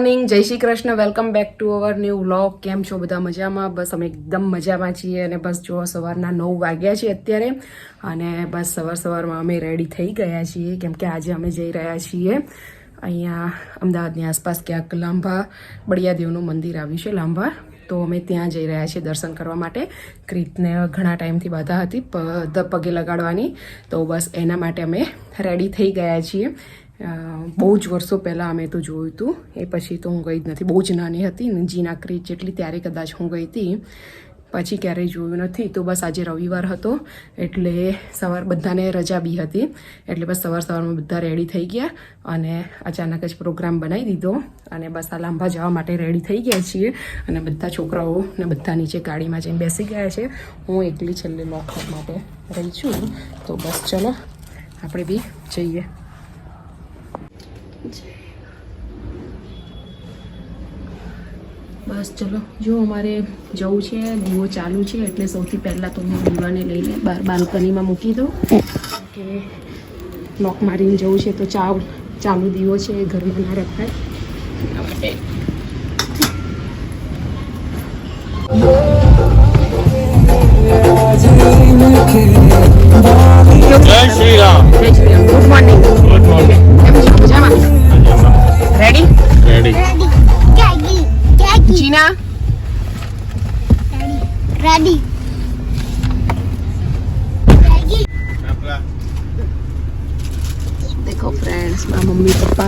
Morning જય Shri Krishna. Welcome back to our new vlog કેમ છો બધા મજામાં? બસ અમે એકદમ મજામાં છીએ અને બસ જો સવારના નવ વાગ્યા છે અત્યારે અને બસ સવાર સવારમાં અમે રેડી થઈ ગયા છીએ. કેમ કે આજે અમે જઈ રહ્યા છીએ અહીંયા અમદાવાદની આસપાસ ક્યાંક લાંભા બળિયાદેવનું મંદિર આવ્યું છે લાંભા તો અમે ત્યાં જઈ રહ્યા છીએ દર્શન કરવા માટે. ક્રીતને ઘણા ટાઈમથી બાધા હતી પગે લગાડવાની. તો બસ એના માટે અમે રેડી થઈ ગયા છીએ. બહુ જ વર્ષો પહેલાં અમે તો જોયું હતું. એ પછી તો હું ગઈ જ નથી. બહુ જ નાની હતી ને, જીના ક્રીજ જેટલી ત્યારે કદાચ હું ગઈ હતી. પછી ક્યારેય જોયું નથી. તો બસ આજે રવિવાર હતો. એટલે સવાર બધાને રજા બી હતી. એટલે બસ સવાર સવારમાં બધા રેડી થઈ ગયા અને અચાનક જ પ્રોગ્રામ બનાવી દીધો અને બસ આ લાંબા જવા માટે રેડી થઈ ગયા છીએ. અને બધા છોકરાઓ ને બધા નીચે ગાડીમાં જઈને બેસી ગયા છે. હું એકલી છેલ્લે લોકઅપ માટે રહી છું. તો બસ ચલો, આપણે બી જઈએ. બસ ચલો જો અમારે જવું છે દીવો ચાલુ છે એટલે સૌથી પહેલાં તો હું દીવાને લઈને બહાર બાલ્કનીમાં મૂકી દઉં. કે લોક મારીને જવું છે તો ચાવ ચાલુ દીવો છે એ ઘરમાં ના રખાય. એના માટે જય શ્રી રામ. જય Shri Ram. Good morning good morning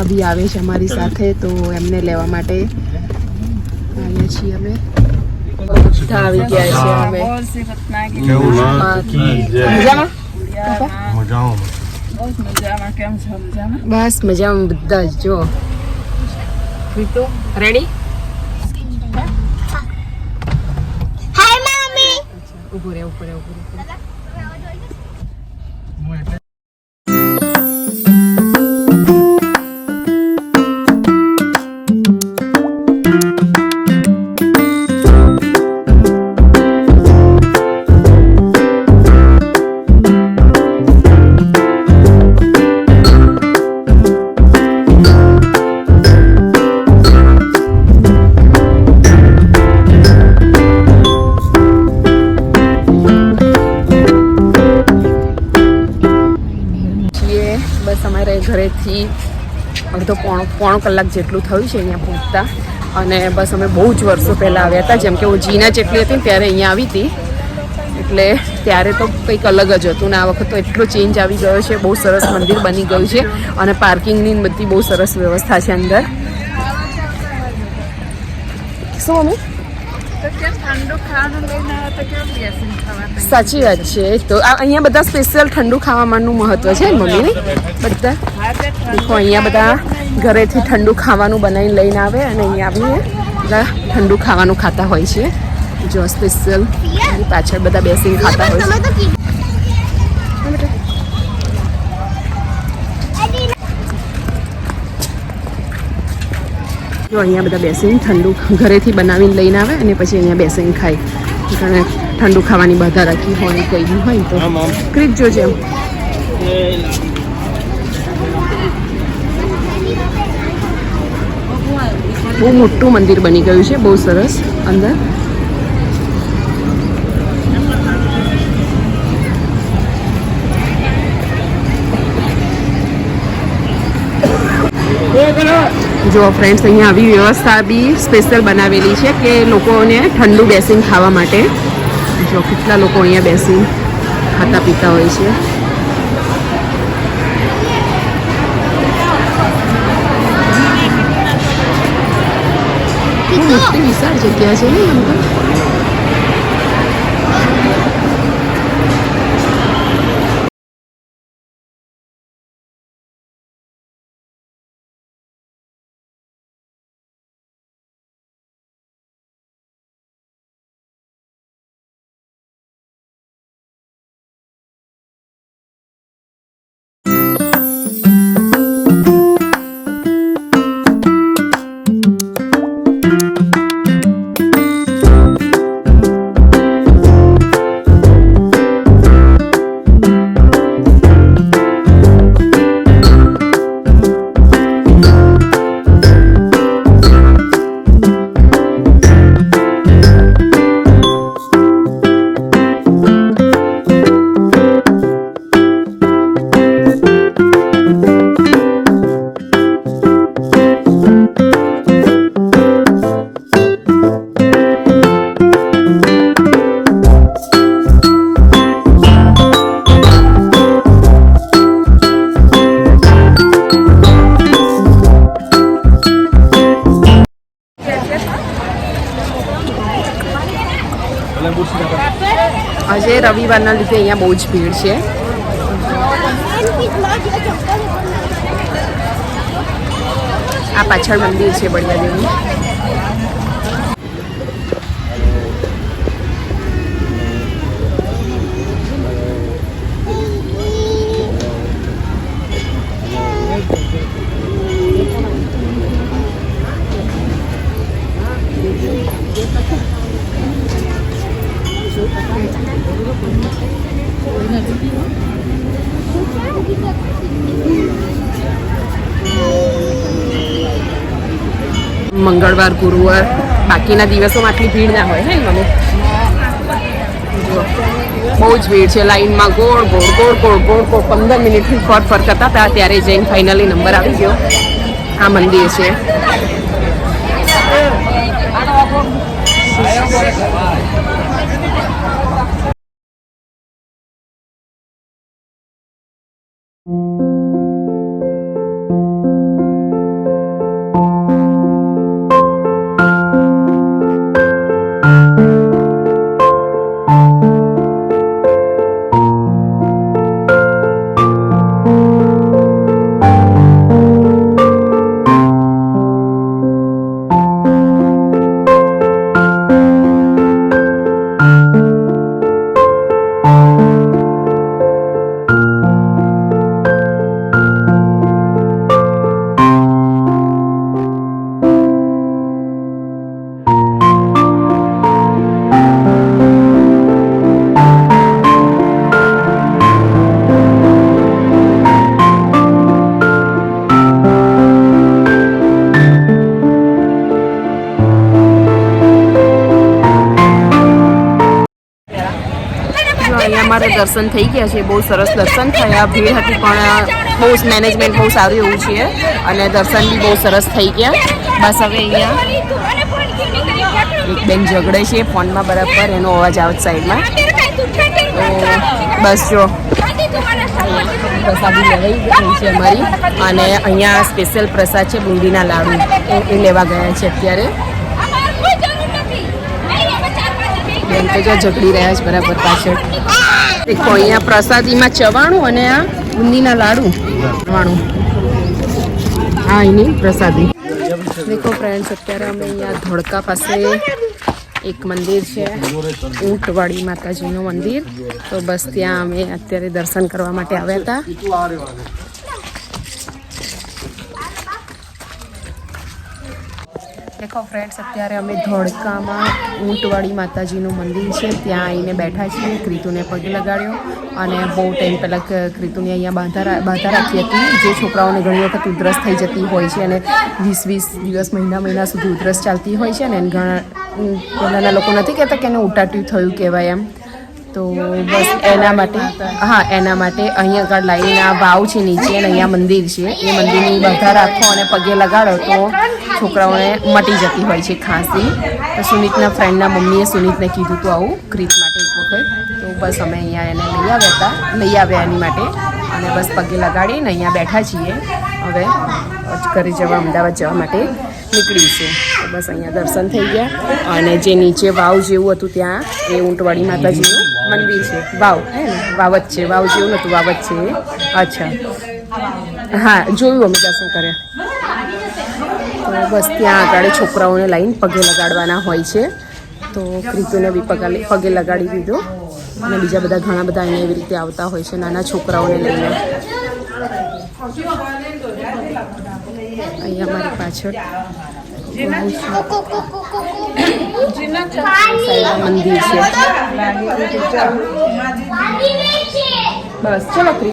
બી આવે છે અમારી સાથે તો એમને લેવા માટે આવ્યા છીએ અમે. બધા આવી ગયા છે અમે. બસ મજામાં બધા જ જો. રેડી? ઉપર ઉપર ઉભું અડધો પોણો પોણો કલાક જેટલું થયું છે અહીંયા પહોંચતા અને બસ અમે બહુ જ વર્ષો પહેલાં આવ્યા હતા. જેમ કે હું જીના જેટલી હતી ત્યારે અહીંયા આવી હતી. એટલે ત્યારે તો કંઈક અલગ જ હતું ને આ વખત તો એટલો ચેન્જ આવી ગયો છે. બહુ સરસ મંદિર બની ગયું છે. અને પાર્કિંગની બધી બહુ સરસ વ્યવસ્થા છે અંદર. શું મમ્મી? સાચી વાત છે. તો અહીંયા બધા સ્પેશિયલ ઠંડુ ખાવાનું મહત્વ છે મમ્મી બધા? દેખો, અહીંયા બધા ઘરેથી ઠંડુ ખાવાનું બનાવીને લઈને આવે અને અહીંયા આવીને બધા ઠંડુ ખાવાનું ખાતા હોય છે. જો સ્પેશિયલ પાછળ બધા બેસીને ખાતા હોય છે. જો અહીંયા બધા બેસીને ઠંડુ ઘરેથી બનાવીને લઈને આવે અને પછી અહીંયા બેસીને ખાય. કારણ ઠંડુ ખાવાની બાધા રાખી હોય કંઈ બી હોય તો. ક્રીજ જોજે બહુ મોટું મંદિર બની ગયું છે બહુ સરસ. અંદર. જો ફ્રેન્ડ્સ અહીંયા આવી વ્યવસ્થા બી સ્પેશિયલ બનાવેલી છે કે લોકોને ઠંડુ બેસીને ખાવા માટે. જો કેટલા લોકો અહીંયા બેસીને ખાતા પીતા હોય છે. મોટી વિશાળ જગ્યા છે ને એમ તો. આજે રવિવારના લીધે અહીંયા બહુ જ ભીડ છે. આ પાછળ મંદિર છે બળિયાદેવનું મંગળવાર, ગુરુવાર, બાકીના દિવસોમાં આટલી ભીડ ના હોય, હે મને બહુ જ ભીડ છે, લાઈનમાં ગોળ ગોળ ગોળ ગોળ ગોળ ગોળ, પંદર મિનિટથી ફર ફર કરતા હતા, ત્યારે જઈને ફાઇનલી નંબર આવી ગયો. આ મંદિર છે. દર્શન થઈ ગયા છે, બહુ સરસ દર્શન થયા. ભીડ હતી પણ બહુ મેનેજમેન્ટ બહુ સારું એવું છે અને દર્શન બી બહુ સરસ થઈ ગયા. બસ હવે અહીંયા એક બેન ઝઘડે છે ફોનમાં બરાબર, એનો અવાજ આવે સાઈડમાં. બસ જો. પ્રસાદી લેવાઈ ગઈ છે અમારી. અને અહીંયા સ્પેશિયલ પ્રસાદ છે, બુંદીના લાડુ. એ લેવા ગયા છે અત્યારે. બેન જો ઝઘડી રહ્યા છે બરાબર પાછળ. દેખો, અહીંયા પ્રસાદીમાં ચવાણું અને આ બુંદીના લાડુ. ચવાણું. હા, એની પ્રસાદી. દેખો ફ્રેન્ડ્સ અત્યારે અમે અહીંયા ધોળકા પાસે એક મંદિર છે, ઊંટવાડી માતાજીનું મંદિર. તો બસ ત્યાં અમે અત્યારે દર્શન કરવા માટે આવ્યા હતા. દેખો ફ્રેન્ડ્સ અત્યારે અમે ધોળકામાં ઊંટવાડી માતાજીનું મંદિર છે. ત્યાં આવીને બેઠા છીએ. ક્રિતુને પગ લગાડ્યો અને બહુ ટાઈમ પહેલાં ક્રિતુને અહીંયા બાંધા બાંધા રાખી હતી. જે છોકરાઓને ઘણી વખત ઉધરસ થઈ જતી હોય છે અને વીસ વીસ દિવસ મહિના મહિના સુધી ઉધરસ ચાલતી હોય છે ને ઘણા પહેલાંના લોકો નથી કહેતા કે એને ઉટાટ્યું થયું કહેવાય એમ. તો બસ એના માટે, હા, એના માટે અહીંયા આગળ લાઈનના વાવ છે નીચે અને અહીંયા મંદિર છે. એ મંદિરની બધા રાખો અને પગે લગાડો તો છોકરાઓને મટી જતી હોય છે ખાંસી. તો સુનિતના ફ્રેન્ડના મમ્મીએ સુનિતને કીધું હતું આવું ક્રીત માટે એક વખત. તો બસ અમે અહીંયા એને લઈ આવ્યા હતા, લઈ આવ્યા એની માટે. અને બસ પગે લગાડીને અહીંયા બેઠા છીએ. હવે ઘરે જવા, અમદાવાદ જવા માટે નીકળી છે. તો બસ અહીંયા દર્શન થઈ ગયા. અને જે નીચે વાવ જેવું હતું ત્યાં, એ ઊંટવાડી માતાજીનું મંદિર છે. વાવ, હે ને? વાવ જ છે. વાવ જેવું નહોતું વાવ જ છે અચ્છા. હા, જોયું અમે દર્શન કર્યા. બસ ત્યાં આગળ છોકરાઓને લાઈન પગે લગાડવાના હોય છે. તો ક્રિતુને બી પગે પગે લગાડી દીધો. અને બીજા બધા ઘણા બધા અહીંયા એવી રીતે આવતા હોય છે. નાના છોકરાઓને લઈને. અહીંયા મારી પાછળ મંદિર છે. બસ ચલો